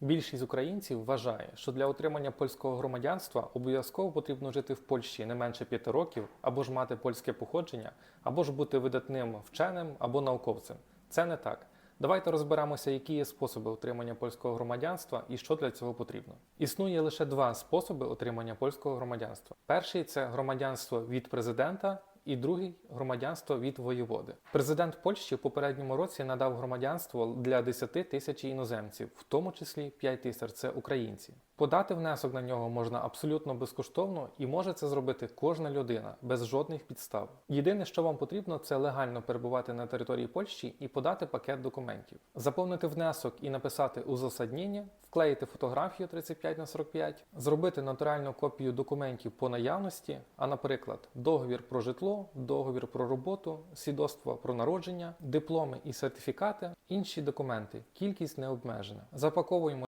Більшість українців вважає, що для отримання польського громадянства обов'язково потрібно жити в Польщі не менше п'яти років, або ж мати польське походження, або ж бути видатним вченим або науковцем. Це не так. Давайте розберемося, які є способи отримання польського громадянства і що для цього потрібно. Існує лише два способи отримання польського громадянства. Перший це громадянство від президента. І другий громадянство від воєводи. Президент Польщі в попередньому році надав громадянство для 10 тисяч іноземців, в тому числі 5 тисяч це українці. Подати внесок на нього можна абсолютно безкоштовно і може це зробити кожна людина без жодних підстав. Єдине, що вам потрібно, це легально перебувати на території Польщі і подати пакет документів, заповнити внесок і написати узасаднення, вклеїти фотографію 35 на 45, зробити нотаріальну копію документів по наявності, а наприклад, договір про житло, договір про роботу, свідоцтво про народження, дипломи і сертифікати, інші документи. Кількість не обмежена. Запаковуємо